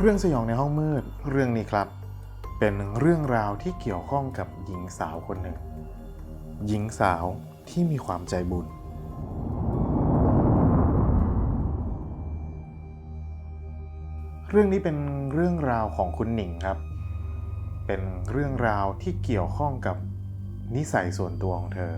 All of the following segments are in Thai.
เรื่องสยองในห้องมืดเรื่องนี้ครับ เป็นเรื่องราวที่เกี่ยวข้องกับหญิงสาวคนหนึ่ง หญิงสาวที่มีความใจบุญ เรื่องนี้เป็นเรื่องราวของคุณหนิงครับ เป็นเรื่องราวที่เกี่ยวข้องกับนิสัยส่วนตัวของเธอ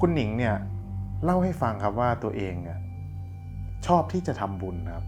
คุณหนิงเนี่ยเล่าให้ฟังครับว่าตัวเองเนี่ยชอบที่จะทำบุญครับ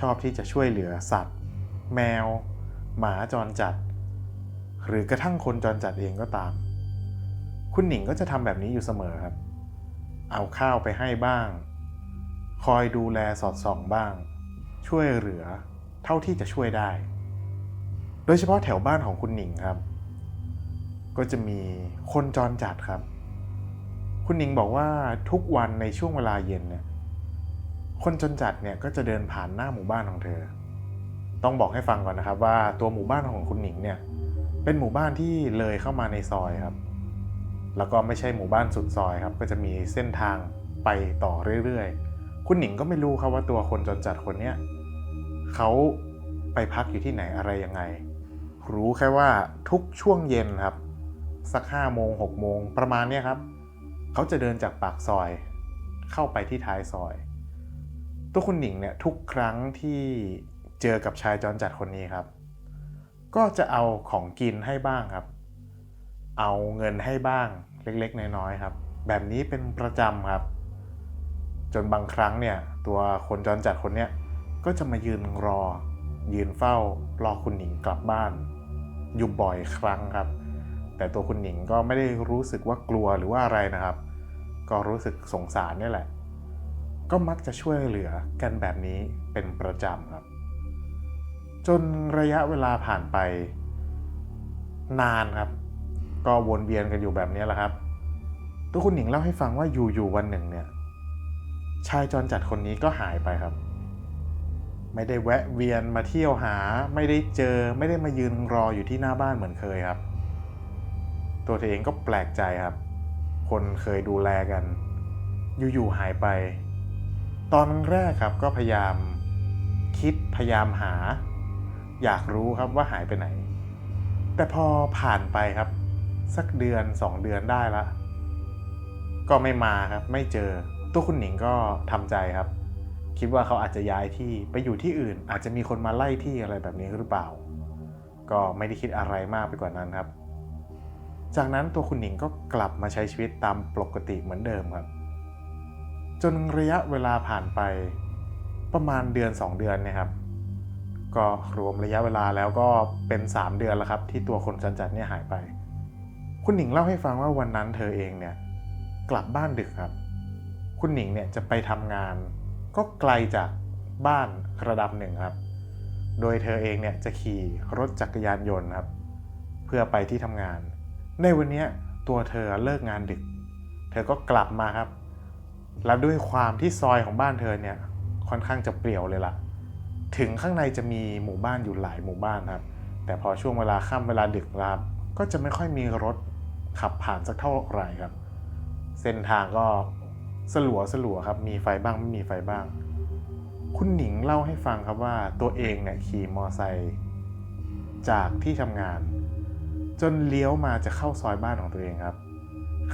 ชอบที่จะช่วยเหลือสัตว์ แมว หมาจรจัด หรือกระทั่งคนจรจัดเองก็ตาม คุณหนิงก็จะทำแบบนี้อยู่เสมอครับ เอาข้าวไปให้บ้าง คอยดูแลสอดส่องบ้าง ช่วยเหลือเท่าที่จะช่วยได้ โดยเฉพาะแถวบ้านของคุณหนิงครับ ก็จะมีคนจรจัดครับ คุณหนิงบอกว่าทุกวันในช่วงเวลาเย็นเนี่ย คนจนจัดเนี่ยก็จะเดินผ่านหน้าหมู่บ้านของเธอ ต้องบอกให้ฟังก่อนนะครับว่าตัวหมู่บ้านของคุณหนิงเนี่ยเป็นหมู่บ้านที่เลยเข้ามาในซอยครับ แล้วก็ไม่ใช่หมู่บ้านสุดซอยครับ ก็จะมีเส้นทางไปต่อเรื่อยๆ คุณหนิงก็ไม่รู้ครับว่าตัวคนจนจัดคนเนี้ยเขาไปพักอยู่ที่ไหนอะไรยังไง รู้แค่ว่าทุกช่วงเย็นครับ สักห้าโมงหกโมงประมาณเนี้ยครับ เขาจะเดินจากปากซอย เข้าไปที่ท้ายซอย ตัวคุณหนิงเนี่ยทุกครั้งที่เจอกับชายจรจัดคนนี้ครับ ก็จะเอาของกินให้บ้างครับ เอาเงินให้บ้างเล็กๆน้อยๆครับ แบบนี้เป็นประจำครับ จนบางครั้งเนี่ยตัวคนจรจัดคนเนี้ยก็จะมายืนรอ ยืนเฝ้ารอคุณหนิงกลับบ้าน อยู่บ่อยครั้งครับ แต่ตัวคุณหนิงก็ไม่ได้รู้สึกว่ากลัวหรือว่าอะไรนะครับ ก็รู้สึกสงสารนี่แหละ ก็มักจะช่วยเหลือกันแบบนี้เป็นประจำครับ จนระยะเวลาผ่านไป นานครับ ก็วนเวียนกันอยู่แบบนี้แหละครับตัวคุณหนิงเล่าให้ฟังว่าอยู่ๆวันหนึ่งเนี่ย ชายจรจัดคนนี้ก็หายไปครับ ไม่ได้แวะเวียนมาเที่ยวหา ไม่ได้เจอ ไม่ได้มายืนรออยู่ที่หน้าบ้านเหมือนเคยครับ ตัวเธอเองก็แปลกใจครับ คนเคยดูแลกัน อยู่ๆหายไป ตอนแรกครับก็พยายามคิดพยายามหา อยากรู้ครับว่าหายไปไหน แต่พอผ่านไปครับ สักเดือนสองเดือนได้ละ ก็ไม่มาครับไม่เจอ ตัวคุณหนิงก็ทำใจครับ คิดว่าเขาอาจจะย้ายที่ไปอยู่ที่อื่น อาจจะมีคนมาไล่ที่อะไรแบบนี้หรือเปล่า ก็ไม่ได้คิดอะไรมากไปกว่านั้นครับ จากนั้นตัวคุณหนิงก็กลับมาใช้ชีวิตตามปกติเหมือนเดิมครับ จนระยะเวลาผ่านไปประมาณเดือน 2 เดือนนะครับ ก็รวมระยะเวลาแล้วก็เป็น 3 เดือนแล้วครับ ที่ตัวคนจันจัดเนี่ยหายไป คุณหนิงเล่าให้ฟังว่าวันนั้นเธอเองเนี่ยกลับบ้านดึกครับ คุณหนิงเนี่ยจะไปทำงาน ก็ไกลจากบ้านระดับหนึ่งครับ โดยเธอเองเนี่ยจะขี่รถจักรยานยนต์ครับ เพื่อไปที่ทำงาน ในวันนี้ตัวเธอเลิกงานดึก เธอก็กลับมาครับ แล้วด้วยความที่ซอยของบ้านเธอเนี่ยค่อนข้างจะเปลี่ยวเลยล่ะ ถึงข้างในจะมีหมู่บ้านอยู่หลายหมู่บ้านครับ แต่พอช่วงเวลาค่ำเวลาดึกครับก็จะไม่ค่อยมีรถขับผ่านสักเท่าไหร่ครับ เส้นทางก็สลัวสลัวครับ มีไฟบ้างไม่มีไฟบ้าง คุณหนิงเล่าให้ฟังครับว่าตัวเองเนี่ยขี่มอไซค์จากที่ทำงาน จนเลี้ยวมาจะเข้าซอยบ้านของตัวเองครับ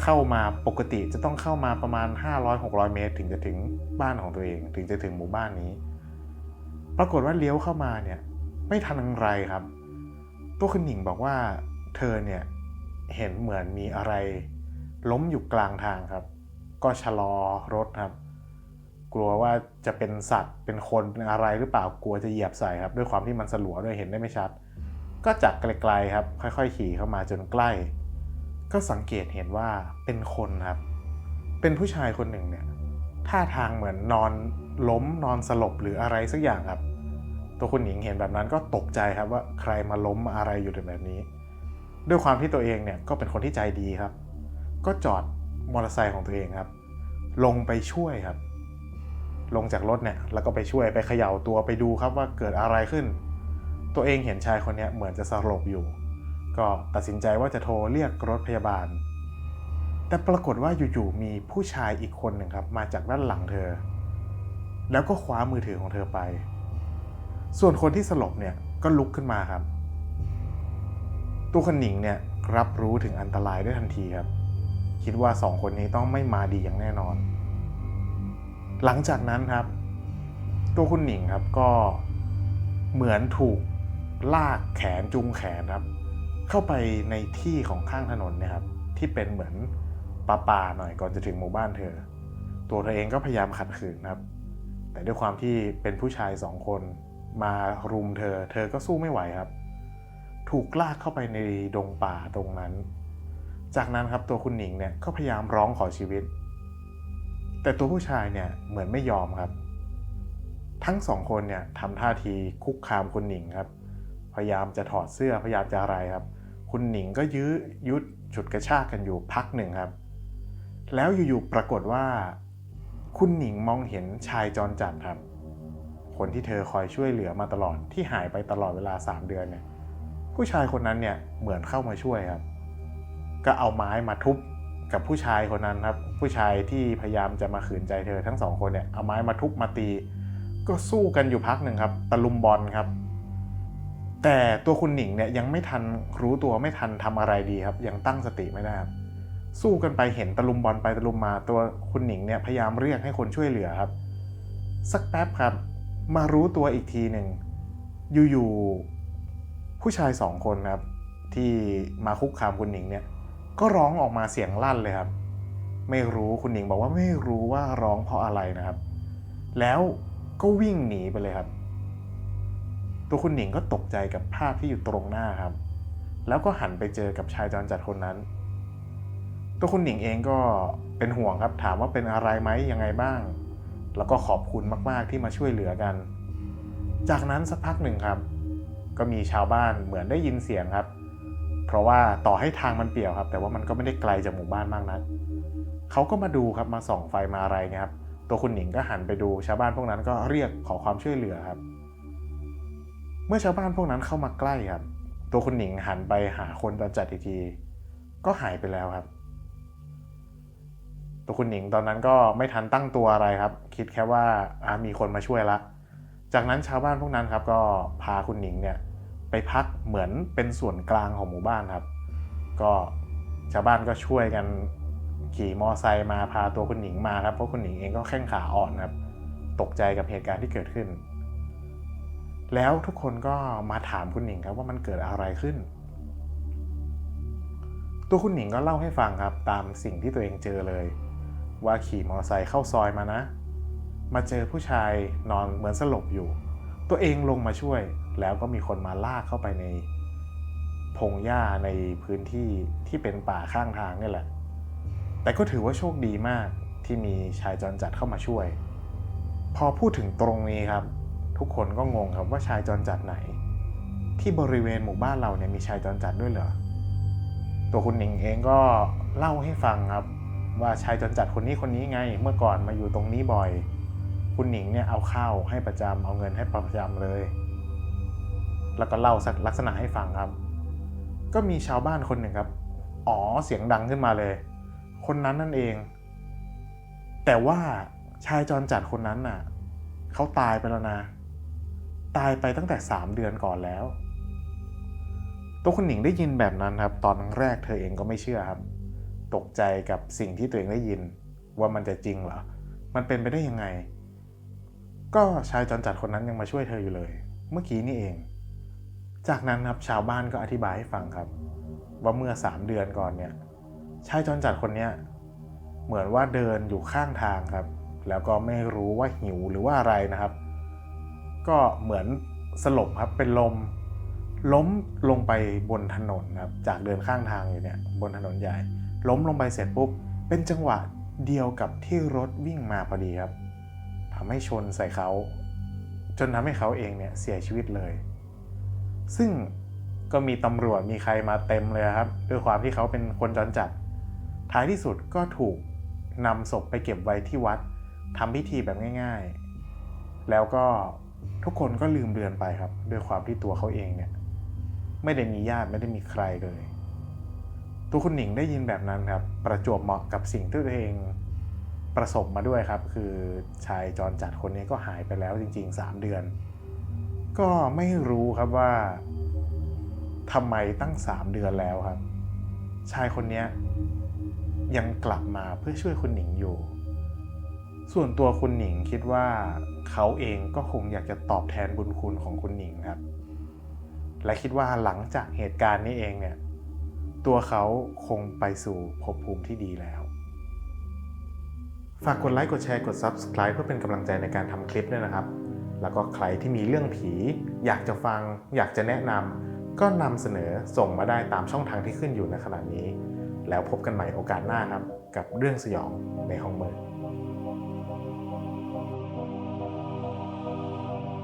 เข้ามาปกติจะต้องเข้ามาประมาณ 500-600 เมตร ถึงจะถึงบ้านของตัวเอง ถึงจะถึงหมู่บ้านนี้ ปรากฏว่าเลี้ยวเข้ามาเนี่ยไม่ทันไรครับ ตัวคุณหนิงบอกว่าเธอเนี่ยเห็นเหมือนมีอะไร ล้มอยู่กลางทางครับ ก็ชะลอรถครับ กลัวว่าจะเป็นสัตว์เป็นคนเป็นอะไรหรือเปล่ากลัวจะเหยียบใส่ครับ ด้วยความที่มันสลัวด้วยเห็นได้ไม่ชัด ก็จากไกลๆครับ ค่อย ๆ ขี่เข้ามาจนใกล้ ก็สังเกตเห็นว่าเป็นคนครับ เป็นผู้ชายคนหนึ่งเนี่ยท่าทางเหมือนนอนล้มนอนสลบหรืออะไรสักอย่างครับ ตัวคุณหญิงเห็นแบบนั้นก็ตกใจครับว่าใครมาล้มอะไรอยู่แบบนี้ ด้วยความที่ตัวเองเนี่ยก็เป็นคนที่ใจดีครับ ก็จอดมอเตอร์ไซค์ของตัวเองครับ ลงไปช่วยครับ ลงจากรถเนี่ยแล้วก็ไปช่วยไปเขย่าตัวไปดูครับว่าเกิดอะไรขึ้น ตัวเองเห็นชายคนนี้เหมือนจะสลบอยู่ ก็ตัดสินใจว่าจะโทรเรียกรถพยาบาล แต่ปรากฏว่าอยู่ๆมีผู้ชายอีกคนหนึ่งครับ มาจากด้านหลังเธอ แล้วก็คว้ามือถือของเธอไป ส่วนคนที่สลบเนี่ยก็ลุกขึ้นมาครับ ตัวคุณหนิงเนี่ยรับรู้ถึงอันตรายได้ทันทีครับ คิดว่าสองคนนี้ต้องไม่มาดีอย่างแน่นอน หลังจากนั้นครับตัวคุณหนิงครับก็เหมือนถูกลากแขนจูงแขนครับ เข้าไปในที่ของข้างถนนนี่ยครับ ที่เป็นเหมือนป่าป่าๆหน่อยก่อนจะถึงหมู่บ้านเธอ ตัวเธอเองก็พยายามขัดขืนครับ แต่ด้วยความที่เป็นผู้ชายสองคนมารุมเธอ เธอก็สู้ไม่ไหวครับ ถูกลากเข้าไปในดงป่าตรงนั้น จากนั้นครับตัวคุณหนิงเนี่ยก็พยายามร้องขอชีวิต แต่ตัวผู้ชายเนี่ยเหมือนไม่ยอมครับ ทั้งสองคนเนี่ยทำท่าทีคุกคามคุณหนิงครับ พยายามจะถอดเสื้อพยายามจะอะไรครับ คุณหนิงก็ยื้อยุดฉุดกระชากกันอยู่พักหนึ่งครับ แล้วอยู่ๆปรากฏว่า คุณหนิงมองเห็นชายจรจัดครับ คนที่เธอคอยช่วยเหลือมาตลอดที่หายไปตลอดเวลา 3 เดือนเนี่ยผู้ชายคนนั้นเนี่ยเหมือนเข้ามาช่วยครับ ก็เอาไม้มาทุบกับผู้ชายคนนั้นครับ ผู้ชายที่พยายามจะมาขืนใจเธอทั้งสองคนเนี่ยเอาไม้มาทุบมาตี ก็สู้กันอยู่พักหนึ่งครับ ตะลุมบอลครับ แต่ตัวคุณหนิงเนี่ยยังไม่ทันรู้ตัวไม่ทันทำอะไรดีครับ ยังตั้งสติไม่ได้ครับสู้กันไปเห็นตะลุมบอลไปตะลุมมา ตัวคุณหนิงเนี่ยพยายามเรียกให้คนช่วยเหลือครับ สักแป๊บครับ มารู้ตัวอีกทีหนึ่งอยู่ๆผู้ชายสองคนครับ ที่มาคุกคามคุณหนิงเนี่ย ก็ร้องออกมาเสียงลั่นเลยครับ ไม่รู้คุณหนิงบอกว่าไม่รู้ว่าร้องเพราะอะไรนะครับ แล้วก็วิ่งหนีไปเลยครับ ตัวคุณหนิงก็ตกใจกับภาพที่อยู่ตรงหน้าครับ แล้วก็หันไปเจอกับชายจรจัดคนนั้น ตัวคุณหนิงเองก็เป็นห่วงครับ ถามว่าเป็นอะไรไหมยังไงบ้าง แล้วก็ขอบคุณมาก ๆที่มาช่วยเหลือกัน จากนั้นสักพักหนึ่งครับ ก็มีชาวบ้านเหมือนได้ยินเสียงครับ เพราะว่าต่อให้ทางมันเปี่ยวครับ แต่ว่ามันก็ไม่ได้ไกลจากหมู่บ้านมากนักเขาก็มาดูครับมาส่องไฟมาอะไรเนะครับ ตัวคุณหนิงก็หันไปดูชาวบ้านพวกนั้นก็เรียกขอความช่วยเหลือครับ เมื่อชาวบ้านพวกนั้นเข้ามาใกล้ครับ ตัวคุณหนิงหันไปหาคนจรจัดอีกที ก็หายไปแล้วครับ ตัวคุณหนิงตอนนั้นก็ไม่ทันตั้งตัวอะไรครับ คิดแค่ว่าอ่ามีคนมาช่วยละ จากนั้นชาวบ้านพวกนั้นครับ ก็พาคุณหนิงเนี่ยไปพักเหมือนเป็นส่วนกลางของหมู่บ้านครับ ก็ชาวบ้านก็ช่วยกันขี่มอไซค์มาพาตัวคุณหนิงมาครับเพราะคุณหนิงเองก็แข้งขาอ่อนครับ ตกใจกับเหตุการณ์ที่เกิดขึ้น แล้วทุกคนก็มาถามคุณหนิงครับว่ามันเกิดอะไรขึ้น ตัวคุณหนิงก็เล่าให้ฟังครับตามสิ่งที่ตัวเองเจอเลย ว่าขี่มอเตอร์ไซค์เข้าซอยมานะ มาเจอผู้ชายนอนเหมือนสลบอยู่ ตัวเองลงมาช่วย แล้วก็มีคนมาลากเข้าไปในพงหญ้าในพื้นที่ที่เป็นป่าข้างทางนี่แหละ แต่ก็ถือว่าโชคดีมากที่มีชายจรจัดเข้ามาช่วย พอพูดถึงตรงนี้ครับ ทุกคนก็งงครับว่าชายจรจัดไหน ที่บริเวณหมู่บ้านเราเนี่ยมีชายจรจัดด้วยเหรอตัวคุณหนิงเองก็เล่าให้ฟังครับ ว่าชายจรจัดคนนี้คนนี้ไง เมื่อก่อนมาอยู่ตรงนี้บ่อย คุณหนิงเนี่ยเอาข้าวให้ประจำเอาเงินให้ประจำเลย แล้วก็เล่าสักลักษณะให้ฟังครับ ก็มีชาวบ้านคนหนึ่งครับอ๋อเสียงดังขึ้นมาเลย คนนั้นนั่นเอง แต่ว่าชายจรจัดคนนั้นน่ะเขาตายไปแล้วนะ ตายไปตั้งแต่สามเดือนก่อนแล้ว ตัวคุณหนิงได้ยินแบบนั้นครับ ตอนแรกเธอเองก็ไม่เชื่อครับ ตกใจกับสิ่งที่ตัวเองได้ยิน ว่ามันจะจริงเหรอ มันเป็นไปได้ยังไง ก็ชายจรจัดคนนั้นยังมาช่วยเธออยู่เลย เมื่อกี้นี่เอง จากนั้นครับชาวบ้านก็อธิบายให้ฟังครับ ว่าเมื่อ 3 เดือนก่อนเนี่ยชายจรจัดคนเนี้ยเหมือนว่าเดินอยู่ข้างทางครับ แล้วก็ไม่รู้ว่าหิวหรือว่าอะไรนะครับ ก็เหมือนสลบครับเป็นลมล้มลงไปบนถนนครับจากเดินข้างทางอยู่เนี่ยบนถนนใหญ่ ล้มลงไปเสร็จปุ๊บ เป็นจังหวะเดียวกับที่รถวิ่งมาพอดีครับทำให้ชนใส่เขา จนทำให้เขาเองเนี่ยเสียชีวิตเลย ซึ่งก็มีตำรวจมีใครมาเต็มเลยครับด้วยความที่เขาเป็นคนจรจัด ท้ายที่สุดก็ถูกนำศพไปเก็บไว้ที่วัดทำพิธีแบบง่าย ๆ แล้วก็ ทุกคนก็ลืมเลือนไปครับด้วยความที่ตัวเขาเองเนี่ย ไม่ได้มีญาติไม่ได้มีใครเลย ตัวคุณหนิงได้ยินแบบนั้นครับ ประจวบเหมาะกับสิ่งที่ตัวเองประสบมาด้วยครับ คือชายจรจัดคนนี้ก็หายไปแล้วจริง ๆ 3 เดือน ก็ไม่รู้ครับว่าทำไมตั้งสามเดือนแล้วครับ ชายคนนี้ยังกลับมาเพื่อช่วยคุณหนิงอยู่ ส่วนตัวคุณหนิงคิดว่าเขาเองก็คงอยากจะตอบแทนบุญคุณของคุณหนิงครับ และคิดว่าหลังจากเหตุการณ์นี้เองเนี่ย ตัวเขาคงไปสู่ภพภูมิที่ดีแล้ว ฝากกดไลค์กดแชร์กด Subscribe เพื่อเป็นกำลังใจในการทำคลิปด้วยนะครับ แล้วก็ใครที่มีเรื่องผี อยากจะฟัง อยากจะแนะนำก็นำเสนอส่งมาได้ตามช่องทางที่ขึ้นอยู่ในขณะนี้ แล้วพบกันใหม่โอกาสหน้าครับ กับเรื่องสยองในห้องมืด